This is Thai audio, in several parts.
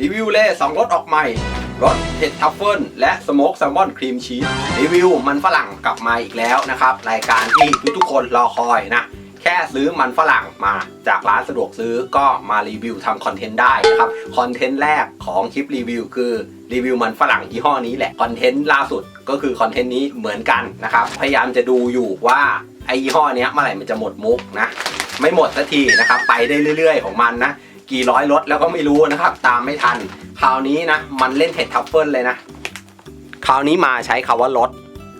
รีวิวเล่สองรสออกใหม่รสเห็ดทัฟเฟิลและสโมกแซลมอนครีมชีสรีวิวมันฝรั่งกลับมาอีกแล้วนะครับ รายการที่ทุกๆคนรอคอยนะ แค่ซื้อมันฝรั่งมาจากร้านสะดวกซื้อก็มารีวิวทำคอนเทนต์ได้นะครับ คอนเทนต์แรกของคลิปรีวิวคือรีวิวมันฝรั่งยี่ห้อนี้แหละ คอนเทนต์ล่าสุดก็คือคอนเทนต์นี้เหมือนกันนะครับ พยายามจะดูอยู่ว่าไอยี่ห้อนี้เมื่อไหร่มันจะหมดมุกนะ ไม่หมดสักทีนะครับ ไปได้เรื่อย ๆ ของมันนะ กี่ร้อยรถแล้วก็ไม่รู้นะครับ ตามไม่ทัน คราวนี้นะ มันเล่นเห็ดทัฟเฟิลเลยนะ คราวนี้มาใช้คาว่ารถ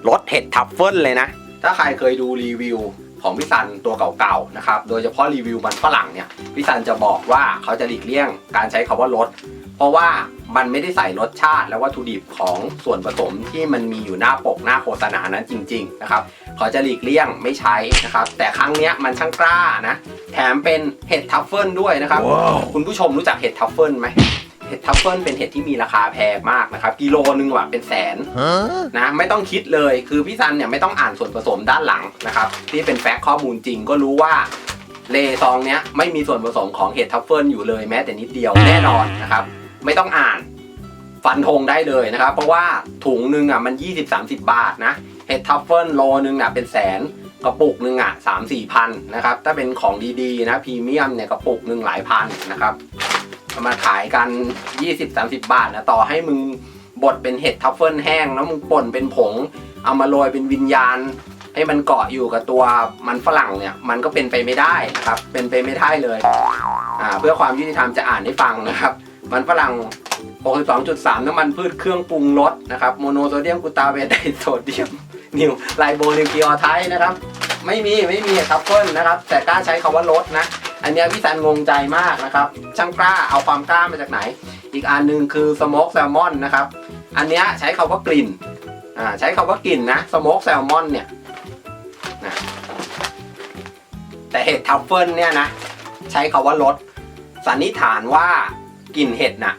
รถเห็ดทัฟเฟิลเลยนะ ถ้าใครเคยดูรีวิวของพี่ซันตัวเก่าๆนะครับ โดยเฉพาะรีวิวมันฝรั่งเนี่ยพี่ซันจะบอกว่าเขาจะหลีกเลี่ยงการใช้คาว่ารถ เพราะว่ามันไม่ได้ใส่รสชาติและวัตถุดิบของส่วนผสมที่มันมีอยู่หน้าปกหน้าโฆษณานั้นจริง ๆ นะครับเขาจะหลีกเลี่ยงไม่ใช้นะครับ แต่ครั้งเนี้ยมันช่างกล้านะ แถมเป็นเห็ดทัฟเฟิลด้วยนะครับคุณผู้ชมรู้จักเห็ดทัฟเฟิลไหมเห็ดทัฟเฟิลเป็นเห็ดที่มีราคาแพงมากนะครับ กิโลนึงว่ะเป็นแสนนะไม่ต้องคิดเลยคือพี่ซันเนี่ยไม่ต้องอ่านส่วนผสมด้านหลังนะครับที่เป็นแฟกต์ข้อมูลจริงก็รู้ว่าเลซองเนี้ยไม่มีส่วนผสมของเห็ดทัฟเฟิลอยู่เลยแม้แต่นิดเดียวแน่นอนนะครับ ไม่ต้องอ่าน ฟันธงได้เลยนะครับ เพราะว่าถุงหนึ่งอะมัน 20-30 บาทนะเห็ดทัฟเฟิลโลนึงอะเป็นแสนกระปุกหนึ่งอะสามสี่พันนะครับถ้าเป็นของดีๆนะพรีเมียมเนี่ยกระปุกหนึ่งหลายพันนะครับเอามาขายกัน 20-30 บาทนะต่อให้มึงบดเป็นเห็ดทัฟเฟิลแห้งแล้วมึงป่นเป็นผง เอามาโรยเป็นวิญญาณ ให้มันเกาะอยู่กับตัวมันฝรั่งเนี่ย มันก็เป็นไปไม่ได้นะครับ เป็นไปไม่ได้เลยอ่าเพื่อความยุติธรรมจะอ่านให้ฟังนะครับ มันฝรั่ง 62.3 น้ำมันพืชเครื่องปรุงรสนะครับ โมโนโซเดียมกูตาเวตไดโซเดียม นิวไลโบนิวคลีออไทด์นะครับ ไม่มีไม่มีทัฟเฟิลนะครับ แต่กล้าใช้คาว่ารสนะ อันเนี้ยพี่ซันงงใจมากนะครับ ช่างกล้าเอาความกล้ามาจากไหน อีกอันหนึ่งคือสโมกแซลมอนนะครับ อันเนี้ยใช้คาว่ากลิ่นอ่าใช้คาว่ากลิ่นนะสโมกแซลมอนเนี่ยนะแต่เห็ดทัฟเฟิลเนี่ยนะ ใช้คาว่ารสสันนิษฐานว่า กลิ่นเห็ดน่ะ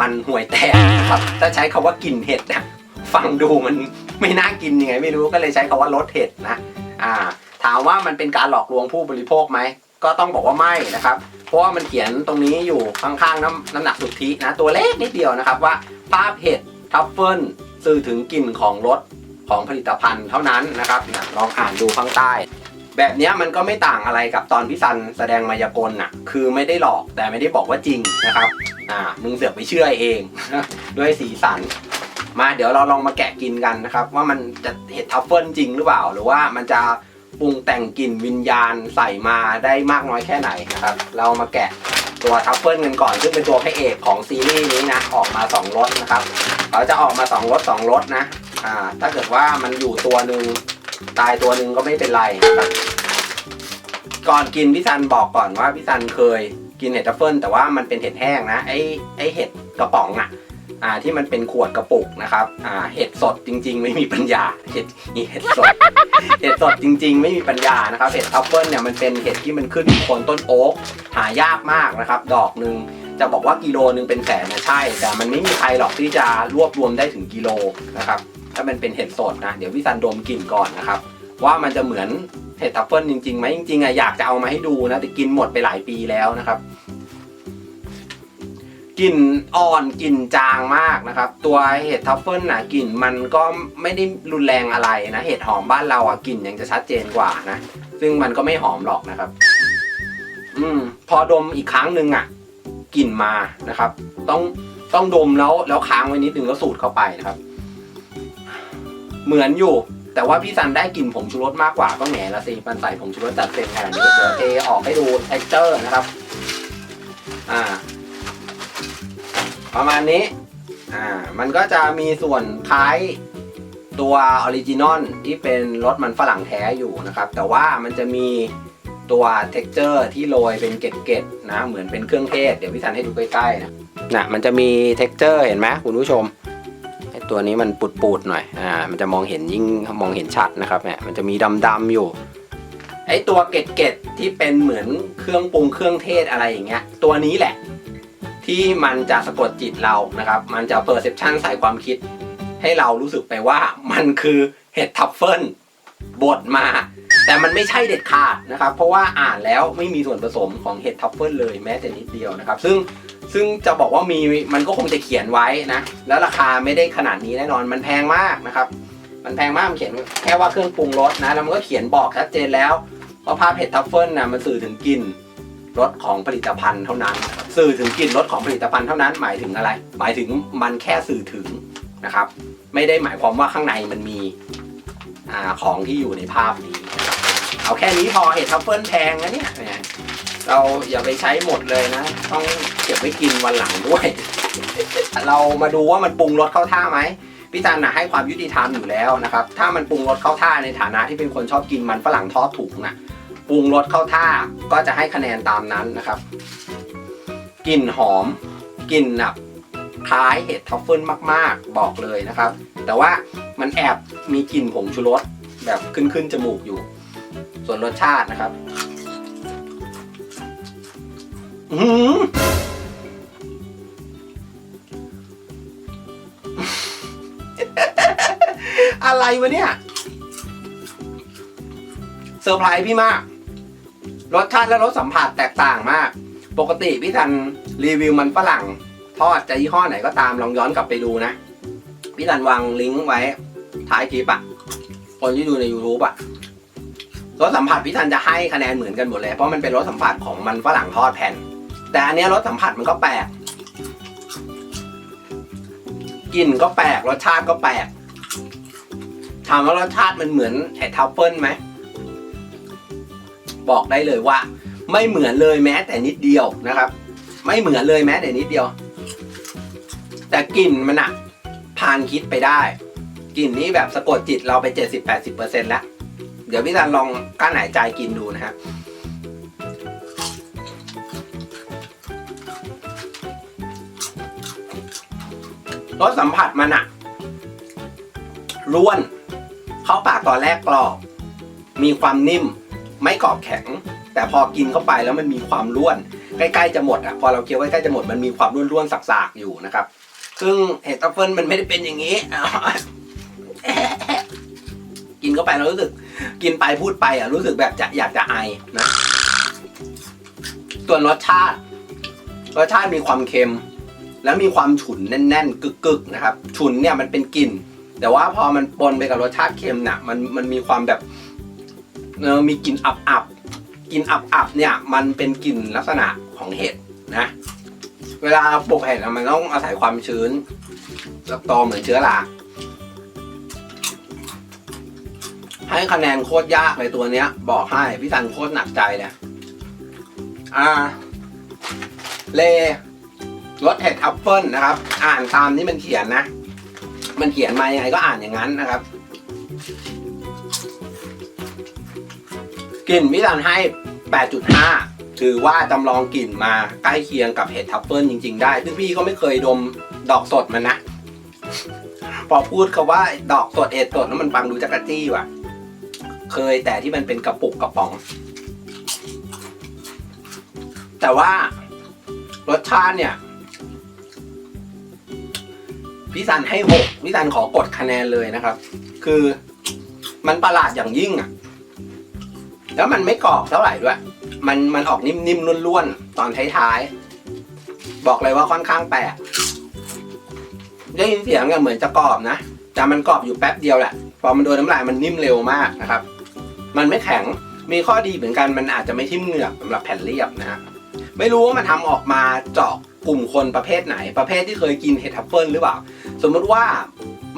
มันห่วยแตกนะครับถ้าใช้คาว่ากลิ่นเห็ดนะฟังดูมันไม่น่ากินยังไงไม่รู้ก็เลยใช้คาว่ารสเห็ดนะอ่าถามว่ามันเป็นการหลอกลวงผู้บริโภคไหมก็ต้องบอกว่าไม่นะครับ เพราะว่ามันเขียนตรงนี้อยู่ข้างๆน้ำน้ำหนักสุทธินะตัวเล็กนิดเดียวนะครับว่าภาพเห็ดทัฟเฟิลสื่อถึงกลิ่นของรสของผลิตภัณฑ์เท่านั้นนะครับนะลองอ่านดูข้างใต้ แบบเนี้ยมันก็ไม่ต่างอะไรกับตอนพี่ซันแสดงมายากลน่ะ คือไม่ได้หลอกแต่ไม่ได้บอกว่าจริงนะครับ อ่า มึงเสือกไปเชื่อเอง ด้วยสีสัน มาเดี๋ยวเราลองมาแกะกินกันนะครับ ว่ามันจะเห็ดทัฟเฟิลจริงหรือเปล่า หรือว่ามันจะปรุงแต่งกลิ่นวิญญาณใส่มาได้มากน้อยแค่ไหนนะครับ เรามาแกะตัวทัฟเฟิลกันก่อน ซึ่งเป็นตัวพระเอกของซีรีส์นี้นะ ออกมา2รสนะครับ เขาจะออกมา2รส2รสนะ อ่า ถ้าเกิดว่ามันอยู่ตัวหนึ่ง ตายตัวหนึ่งก็ไม่เป็นไรนะครับก่อนกินพี่ซันบอกก่อนว่าพี่ซันเคยกินเห็ดทัฟเฟิลแต่ว่ามันเป็นเห็ดแห้งนะไอไอเห็ดกระป๋องอะอ่าที่มันเป็นขวดกระปุกนะครับอ่าเห็ดสดจริง ๆ ไม่มีปัญญาเห็ดเห็ดสดเห็ดสดจริง ๆ ไม่มีปัญญานะครับเห็ดทัฟเฟิลเนี่ยมันเป็นเห็ดที่มันขึ้นโคนต้นโอ๊กหายากมากนะครับ ดอกหนึ่งจะบอกว่ากิโลหนึ่งเป็นแสนนะใช่ แต่มันไม่มีใครหรอกที่จะรวบรวมได้ถึงกิโลนะครับ ถ้ามันเป็นเห็ดสดนะ เดี๋ยวพี่ซันดมกลิ่นก่อนนะครับ ว่ามันจะเหมือนเห็ดทัฟเฟิลจริงๆไหมจริงๆอะอยากจะเอามาให้ดูนะ แต่กินหมดไปหลายปีแล้วนะครับกลิ่นอ่อนกลิ่นจางมากนะครับ ตัวเห็ดทัฟเฟิลนะกลิ่นมันก็ไม่ได้รุนแรงอะไรนะ เห็ดหอมบ้านเราอะกลิ่นยังจะชัดเจนกว่านะ ซึ่งมันก็ไม่หอมหรอกนะครับ อืม พอดมอีกครั้งหนึ่งอะกลิ่นมานะครับ ต้องต้องดมแล้วแล้วค้างไว้นิดนึงแล้วสูดเข้าไปนะครับ เหมือนอยู่ แต่ว่าพี่ซันได้กลิ่นผงชูรสมากกว่าก็แหงละสิมันใส่ผงชูรสจัดเต็มขนาดนี้เดี๋ยวเทออกให้ดู t e x t อร์นะครับ อ่า ประมาณนี้ อ่า มันก็จะมีส่วนคล้ายตัวออริจินอลที่เป็นรสมันฝรั่งแท้อยู่นะครับ แต่ว่ามันจะมีตัว t e x t อร์ที่โรยเป็นเกล็ดๆนะ เหมือนเป็นเครื่องเทศ เดี๋ยวพี่สันให้ดูใกล้ๆนะนะมันจะมี t e x t อร์เห็นไหมคุณผู้ชม ตัวนี้มันปูดๆหน่อยอ่ามันจะมองเห็นยิ่งมองเห็นชัดนะครับเนี่ยมันจะมีดำๆอยู่ไอตัวเกล็ดๆที่เป็นเหมือนเครื่องปรุงเครื่องเทศอะไรอย่างเงี้ย ตัวนี้แหละ ที่มันจะสะกดจิตเรานะครับ มันจะเ e อร์เซพชันสายความคิด ให้เรารู้สึกไปว่ามันคือเห็ดทัฟเฟิลบดมา แต่มันไม่ใช่เด็ดขาดนะครับ เพราะว่าอ่านแล้วไม่มีส่วนผสมของเห็ดทัฟเฟิลเลยแม้แต่นิดเดียวนะครับ ซึ่ง ซึ่งจะบอกว่ามีมันก็คงจะเขียนไว้นะ แล้วราคาไม่ได้ขนาดนี้แน่นอนมันแพงมากนะครับ มันแพงมากมันเขียนแค่ว่าเครื่องปรุงรสนะ แล้วมันก็เขียนบอกชัดเจนแล้วว่าภาพเห็ดทัฟเฟิลนะมันสื่อถึงกลิ่นรสของผลิตภัณฑ์เท่านั้น สื่อถึงกลิ่นรสของผลิตภัณฑ์เท่านั้นหมายถึงอะไร หมายถึงมันแค่สื่อถึงนะครับ ไม่ได้หมายความว่าข้างในมันมีอาของที่อยู่ในภาพนี้ เอาแค่นี้พอเห็ดทัฟเฟิลแพงนะเนี่ยเราอย่าไปใช้หมดเลยนะ ต้อง เก็บไว้กินวันหลังด้วย เรามาดูว่ามันปรุงรสเข้าท่าไหมพี่ตันนะให้ความยุติธรรมอยู่แล้วนะครับ ถ้ามันปรุงรสเข้าท่าในฐานะที่เป็นคนชอบกินมันฝรั่งทอดถุงนะปรุงรสเข้าท่าก็จะให้คะแนนตามนั้นนะครับกลิ่นหอมกลิ่นแบบคล้ายเห็ดทัฟเฟิลมาก ๆ บอกเลยนะครับ แต่ว่ามันแอบมีกลิ่นผงชูรสแบบขึ้นขึ้นจมูกอยู่ ส่วนรสชาตินะครับ อือ อะไรวะเนี่ยเซอร์ไพรส์พี่มาก รสชาติและรสสัมผัสแตกต่างมาก ปกติพี่ทันรีวิวมันฝรั่ง ทอดจะยี่ห้อไหนก็ตามลองย้อนกลับไปดูนะ พี่ทันวางลิงก์ไว้ท้ายคลิปอะคนที่ดูใน YouTube อะรสสัมผัสพี่ทันจะให้คะแนนเหมือนกันหมดเลย เพราะมันเป็นรสสัมผัสของมันฝรั่งทอดแผ่น แต่อันนี้รสสัมผัสมันก็แปลกกลิ่นก็แปลกรสชาติก็แปลก ถามว่ารสชาติมันเหมือนเห็ดทัฟเฟิลไหมบอกได้เลยว่า ไม่เหมือนเลยแม้แต่นิดเดียวนะครับ ไม่เหมือนเลยแม้แต่นิดเดียว แต่กลิ่นมันอะผ่านคิดไปได้กลิ่นนี้แบบสะกดจิตเราไป70-80%แล้ว เดี๋ยวพี่ตันลองกั้นหายใจกินดูนะฮะรสสัมผัสมันอะร่วน ตอนแรกกรอบ มีความนิ่ม ไม่กรอบแข็ง แต่พอกินเข้าไปแล้วมันมีความร่วน ใกล้ๆจะหมดอะพอเราเคี้ยวใกล้ๆจะหมดมันมีความร่วนๆสักๆอยู่นะครับ ซึ่งเห็ดทัฟเฟิลมันไม่ได้เป็นอย่างนี้ กินเข้าไปแล้วรู้สึก กินไปพูดไปอะรู้สึกแบบจะอยากจะไอนะส่วนรสชาติรสชาติมีความเค็ม แล้วมีความฉุนแน่นๆ กึกๆนะครับ ฉุนเนี่ยมันเป็นกลิ่น แต่ว่าพอมันปนไปกับรสชาติเค็มน่ะมันมันมีความแบบเออมีกลิ่นอับอับกลิ่นอับอับเนี่ย มันเป็นกลิ่นลักษณะของเห็ดนะ เวลาปลูกเห็ดมันต้องอาศัยความชื้นแล้วโตเหมือนเชื้อราให้คะแนนโคตรยากเลยตัวเนี้ย บอกให้พี่ตันโคตรหนักใจเลยอ่า เลรสเห็ดทัฟเฟิลนะครับ อ่านตามที่มันเขียนนะ มันเขียนมายังไงก็อ่านอย่างนั้นนะครับกลิ่นพี่ตันให้ 8.5 ถือว่าจำลองกลิ่นมาใกล้เคียงกับเห็ดทัฟเฟิลจริง ๆ ได้ ซึ่งพี่ก็ไม่เคยดมดอกสดมันนะ พอพูดคาว่าดอกสดเห็ดสดแล้วมันฟังดูจักรจี้ว่ะ เคยแต่ที่มันเป็นกระปุกกระป๋อง แต่ว่ารสชาติเนี่ย พี่สันให้หกพี่สันขอกดคะแนนเลยนะครับ คือมันประหลาดอย่างยิ่งอะ แล้วมันไม่กรอบเท่าไหร่ด้วย มันมันออกนิ่มๆล้วนๆตอนท้ายๆ บอกเลยว่าค่อนข้างแปลกได้ยินเสียงกันเหมือนจะกรอบนะ แต่มันกรอบอยู่แป๊บเดียวแหละ พอมันโดนน้ำลายมันนิ่มเร็วมากนะครับ มันไม่แข็ง มีข้อดีเหมือนกัน มันอาจจะไม่ทิ่มเหงือกสำหรับแผ่นเรียบนะฮะไม่รู้ว่ามันทำออกมาเจาะ กลุ่มคนประเภทไหน ประเภทที่เคยกินเห็ดทัฟเฟิลหรือเปล่า สมมุติว่า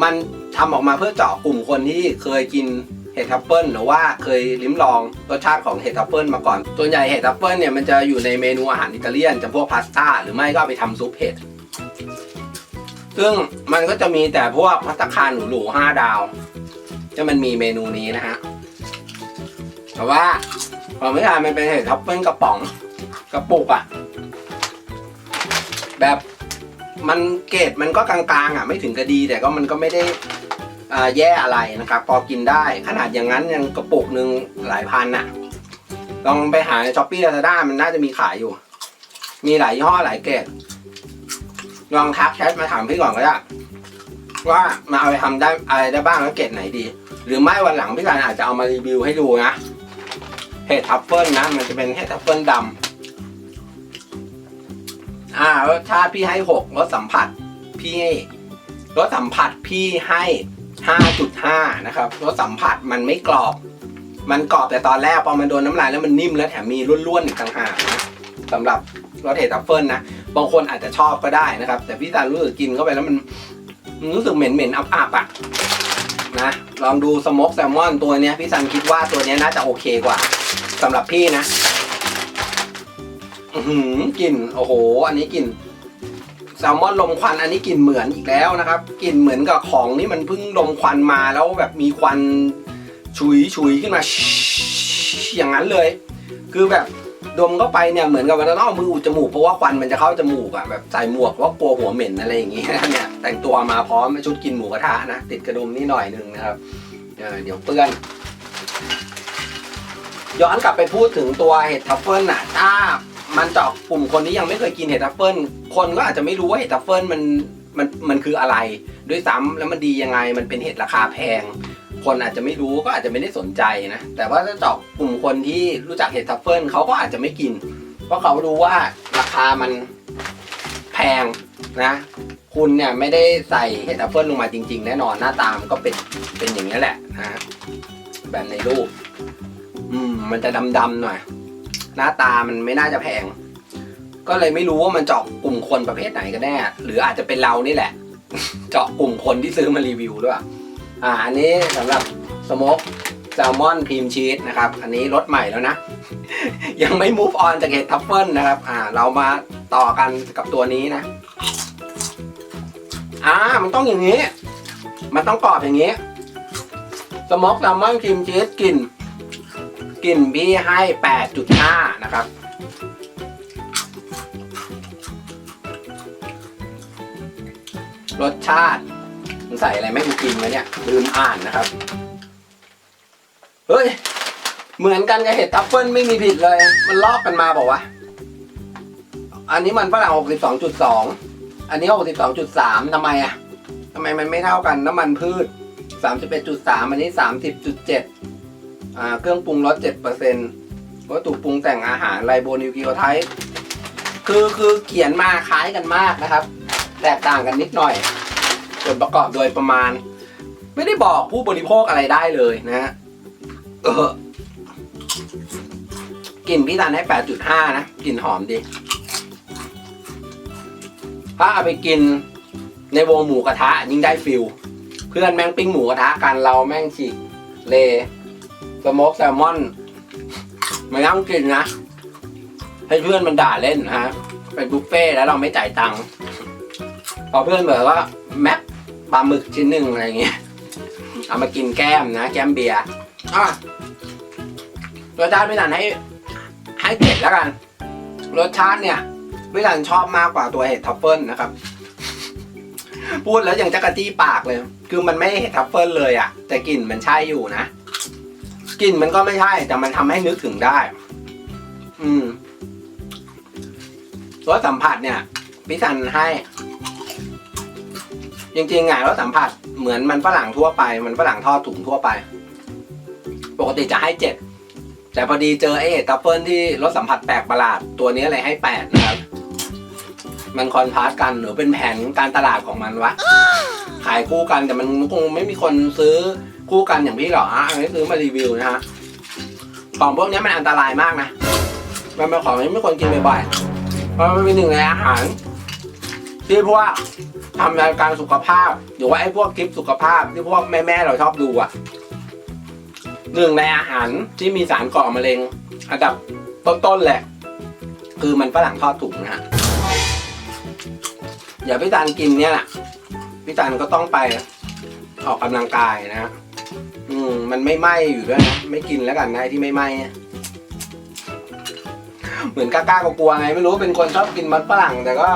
มันทำออกมาเพื่อเจาะกลุ่มคนที่เคยกินเห็ดทัฟเฟิลหรือว่าเคยลิ้มลองรสชาติของเห็ดทัฟเฟิลมาก่อนส่วนใหญ่เห็ดทัฟเฟิลเนี่ยมันจะอยู่ในเมนูอาหารอิตาเลียนจะพวกพาสต้าหรือไม่ก็ไปทำซุปเห็ดซึ่งมันก็จะมีแต่พวกพัตตาคารหรูๆห้าดาวที่มันมีเมนูนี้นะฮะแต่ว่าพอไม่ทานมันเป็นเห็ดทัฟเฟิลกระป๋องกระปุกอะ แบบมันเกรดมันก็กลางๆอะไม่ถึงกระดีแต่ก็มันก็ไม่ได้แย่อะไรนะครับ พอกินได้ขนาดอย่างนั้นยังกระปุกหนึ่งหลายพันน่ะลองไปหาในช้อปปี้ลาซาด้ามันน่าจะมีขายอยู่ มีหลายยี่ห้อหลายเกรดลองทักแชทมาถามพี่ก่อนก็ได้ว่ามาเอาไปทำได้อะไรได้บ้างแล้วเกรดไหนดี หรือไม่วันหลังพี่การอาจจะเอามารีวิวให้ดูนะเห็ดทัฟเฟิลนะ มันจะเป็นเห็ดทัฟเฟิลดำ อ่ารสชาติพี่ให้หกรสสัมผัสพี่ให้รสสัมผัสพี่ให้ห้าจุดห้านะครับรสสัมผัสมันไม่กรอบ มันกรอบแต่ตอนแรกพอมันโดนน้ำลายแล้วมันนิ่มแล้วแถมมีร่วนๆอีกต่างหากนะสำหรับรสเห็ดทัฟเฟิลนะบางคนอาจจะชอบก็ได้นะครับ แต่พี่ตารู้สึกกินเข้าไปแล้วมันรู้สึกเหม็นๆอับๆอะนะลองดูสโมกแซลมอนตัวเนี้ยพี่ซันคิดว่าตัวเนี้ยน่าจะโอเคกว่าสำหรับพี่นะ หือกลิ่นโอ้โห อันนี้กลิ่นแซลมอนลมควันอันนี้กลิ่นเหมือนอีกแล้วนะครับกลิ่นเหมือนกับของนี่มันเพิ่งลมควันมาแล้วแบบมีควันฉุยฉุยขึ้นมาอย่างนั้นเลย คือแบบดมเข้าไปเนี่ยเหมือนกับว่าต้องเอามืออุดจมูกเพราะว่าควันมันจะเข้าจมูกอะแบบใส่หมวกเพราะว่ากลัวหัวเหม็นอะไรอย่างเงี้เนี่ยแต่งตัวมาพร้อมชุดกินหมูกระทะนะติดกระดุมนี่หน่อยหนึ่งนะครับเออเดี๋ยวเปื้อนย้อนกลับไปพูดถึงตัวเห็ดทัฟเฟิลน่ะถ้า มันเจาะกลุ่มคนที่ยังไม่เคยกินเห็ดทัฟเฟิลคนก็อาจจะไม่รู้ว่าเห็ดทัฟเฟิลมันมันมันคืออะไร ด้วยซ้ำแล้วมันดียังไงมันเป็นเห็ดราคาแพง คนอาจจะไม่รู้ก็อาจจะไม่ได้สนใจนะแต่ว่าถ้าเจาะกลุ่มคนที่รู้จักเห็ดทัฟเฟิลเขาก็อาจจะไม่กิน เพราะเขารู้ว่าราคามันแพงนะคุณเนี่ยไม่ได้ใส่เห็ดทัฟเฟิลลงมาจริง ๆ แน่นอนหน้าตามันก็เป็นเป็นอย่างนี้แหละนะแบบในรูป อืมมันจะดำๆหน่อย หน้าตามันไม่น่าจะแพง ก็เลยไม่รู้ว่ามันเจาะกลุ่มคนประเภทไหนกันแน่ หรืออาจจะเป็นเรานี่แหละ เจาะกลุ่มคนที่ซื้อมารีวิวด้วยอ่าอันนี้สำหรับสโมกแซลมอนครีมชีสนะครับ อันนี้รสใหม่แล้วนะ ยังไม่ move on จากเห็ดทัฟเฟิลนะครับ อ่า เรามาต่อกันกับตัวนี้นะ อ่า มันต้องอย่างนี้ มันต้องกรอบอย่างนี้ สโมกแซลมอนครีมชีสกลิ่น กลิ่นพี่ให้ 8.5 นะครับ รสชาติมันใส่อะไรไม่กูกินมาเนี่ย ลืมอ่านนะครับ เฮ้ย เหมือนกันกับเห็ดทัฟเฟิลไม่มีผิดเลย มันลอกกันมาบอกว่าอันนี้มันฝรั่ง62.2 อันนี้ 62.3ทำไมอะทำไมมันไม่เท่ากันน้ำมันพืช 31.3 อันนี้ 30.7 อ่าเครื่องปรุงรส7%วัตถุปรุงแต่งอาหารไลโบนิวคลีโอไทป์คือคือเขียนมาคล้ายกันมากนะครับ แตกต่างกันนิดหน่อย ส่วนประกอบโดยประมาณ ไม่ได้บอกผู้บริโภคอะไรได้เลยนะฮะกลิ่นพี่ตันให้ 8.5 นะ กลิ่นหอมดี ถ้าเอาไปกินในวงหมูกระทะยิ่งได้ฟิล เพื่อนแม่งปิ้งหมูกระทะกันเราแม่งฉีกเล สโมกแซลมอนไม่ต้องกินนะ ให้เพื่อนมันด่าเล่นนะฮะเป็นบุฟเฟ่แล้วเราไม่จ่ายตังค์พอเพื่อนบอกว่าแม็กปลาหมึกชิ้นหนึ่งอะไรอย่างเงี้ยเอามากินแก้มนะ แก้มเบียร์อะรสชาติพี่นันให้ ให้เจ็ดแล้วกัน รสชาติเนี่ยพี่นันชอบมากกว่าตัวเห็ดทัฟเฟิลนะครับ พูดแล้วยังจะกระจี้ปากเลย คือมันไม่เห็ดทัฟเฟิลเลยอะแต่กลิ่นมันใช่อยู่นะ กลิ่นมันก็ไม่ใช่ แต่มันทำให้นึกถึงได้ อืมรสสัมผัสเนี่ยพี่สันให้ จริงๆไงรสสัมผัสเหมือนมันฝรั่งทั่วไป มันฝรั่งทอดถุงทั่วไป ปกติจะให้เจ็ดแต่พอดีเจอไอเห็ดทัฟเฟิลที่รสสัมผัสแปลกประหลาดตัวนี้เลยให้แปดนะครับ มันคอนทราสกันหรือเป็นแผนการตลาดของมันวะ ขายคู่กันแต่มันคงไม่มีคนซื้อ คู่กันอย่างพี่หรอฮะอันนี้ซื้อมารีวิวนะฮะของพวกนี้มันอันตรายมากนะมันเป็นของที่ไม่ควรกินบ่อยๆเพราะมันเป็นหนึ่งในอาหาร ที่พวกทำรายการสุขภาพ หรือว่าไอ้พวกคลิปสุขภาพที่พวกแม่ๆเราชอบดูอะหนึ่งในอาหารที่มีสารก่อมะเร็งอันดับต้นๆแหละ คือมันฝรั่งทอดถุงนะฮะอย่าพี่ตันกินเนี่ยแหละพี่ตันก็ต้องไปออกกำลังกายนะฮะ อืมมันไม่ไหม้อยู่ด้วยนะไม่กินแล้วกันนะไอ้ที่ไม่ไหม้เนี่ยเหมือนกล้าๆกลัวๆไง ไม่รู้เป็นคนชอบกินมันฝรั่ง แต่ก็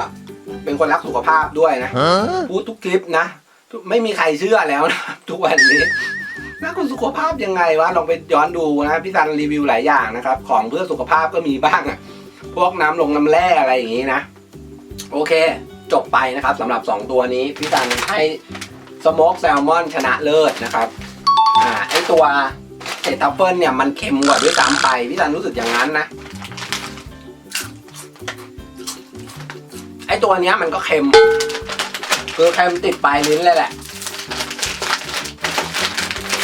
เป็นคนรักสุขภาพด้วยนะพูดทุกคลิปนะทุกไม่มีใครเชื่อแล้วนะทุกวันนี้นะคุณสุขภาพยังไงวะลองไปย้อนดูนะพี่ตันรีวิวหลายอย่างนะครับ ของเพื่อสุขภาพก็มีบ้างอะพวกน้ำลงน้ำแร่อะไรอย่างนี้นะ โอเค จบไปนะครับสำหรับ 2 ตัวนี้ พี่ตันให้สโมกแซลมอนชนะเลิศนะครับ อ่าไอตัวเห็ดทัฟเฟิลเนี่ยมันเค็มกว่าด้วยซ้ำไปพี่ตันรู้สึกอย่างนั้นนะไอตัวเนี้ยมันก็เค็มคือเค็มติดปลายลิ้นเลยแหละ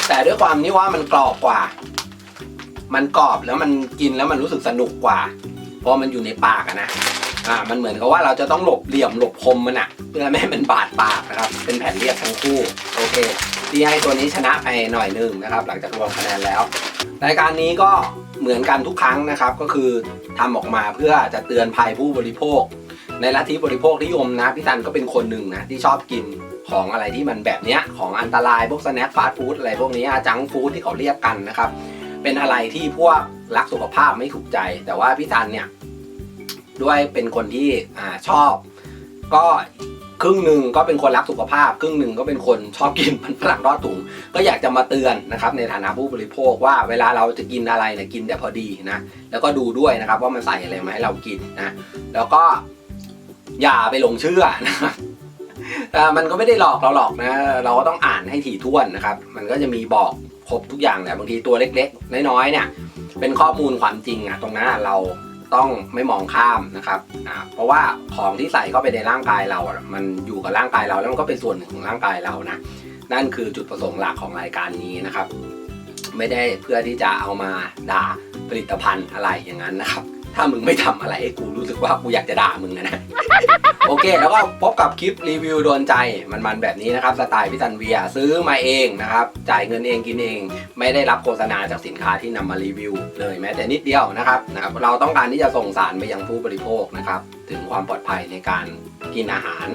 แต่ด้วยความที่ว่ามันกรอบกว่า มันกรอบแล้วมันกินแล้วมันรู้สึกสนุกกว่า เพราะมันอยู่ในปากอะนะอ่ามันเหมือนกับว่าเราจะต้องหลบเหลี่ยมหลบคมมันอะเพื่อไม่ให้มันบาดปากนะครับ เป็นแผ่นเรียบทั้งคู่ โอเค ที่ให้ตัวนี้ชนะไปหน่อยหนึงนะครับ หลังจากรวมคะแนนแล้วรายการนี้ก็เหมือนกันทุกครั้งนะครับ ก็คือทำออกมาเพื่อจะเตือนภัยผู้บริโภค ในลัทธิบริโภคนิยมนะพี่ตันก็เป็นคนหนึ่งนะที่ชอบกินของอะไรที่มันแบบเนี้ยของอันตรายพวกสแน็คฟาสต์ฟู้ดอะไรพวกนี้จังฟู้ดที่เขาเรียกกันนะครับ เป็นอะไรที่พวกรักสุขภาพไม่ถูกใจ แต่ว่าพี่ตันเนี่ยด้วยเป็นคนที่อชอบ ก็ ครึ่งหนึ่งก็เป็นคนรักสุขภาพ ครึ่งหนึ่งก็เป็นคนชอบกินมันฝรั่งรอดถุง ก็อยากจะมาเตือนนะครับในฐานะผู้บริโภคว่าเวลาเราจะกินอะไรเนี่ยกินแต่พอดีนะแล้วก็ดูด้วยนะครับว่ามันใส่อะไรมาให้เรากินนะแล้วก็อย่าไปหลงเชื่อนะครับมันก็ไม่ได้หลอกเราหรอกนะเราก็ต้องอ่านให้ถี่ถ้วนนะครับ มันก็จะมีบอกครบทุกอย่างแหละบางทีตัวเล็กๆ น้อยๆเนี่ยเป็นข้อมูลความจริงอะตรงนั้นเรา ต้องไม่มองข้ามนะครับอ่าเพราะว่าของที่ใส่เข้าไปในร่างกายเราอะมันอยู่กับร่างกายเราแล้วมันก็เป็นส่วนหนึ่งของร่างกายเรานะนั่นคือจุดประสงค์หลักของรายการนี้นะครับ ไม่ได้เพื่อที่จะเอามาด่าผลิตภัณฑ์อะไรอย่างนั้นนะครับ ถ้ามึงไม่ทำอะไรให้กูรู้สึกว่ากูอยากจะด่ามึงอะนะ โอเค แล้วก็พบกับคลิปรีวิวโดนใจมันๆแบบนี้นะครับสไตล์พิจันเวียซื้อมาเองนะครับ จ่ายเงินเองกินเอง ไม่ได้รับโฆษณาจากสินค้าที่นำมารีวิว เลยแม้แต่นิดเดียวนะครับนะครับ เราต้องการที่จะส่งสารไปยังผู้บริโภคนะครับ ถึงความปลอดภัยในการกินอาหาร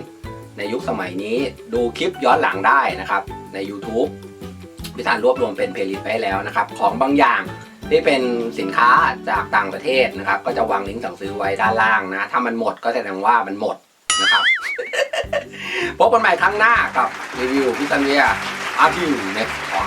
ในยุคสมัยนี้ดูคลิปย้อนหลังได้นะครับ ใน YouTube พิธานรวบรวมเป็นเพลย์ลิสต์ไว้แล้วนะครับ ของบางอย่าง ที่เป็นสินค้าจากต่างประเทศนะครับ ก็จะวางลิงก์สั่งซื้อไว้ด้านล่างนะ ถ้ามันหมดก็แสดงว่ามันหมดนะครับพบกันใหม่ครั้งหน้ากับรีวิวพิซซันเนียอาร์ทิวเน็กพอ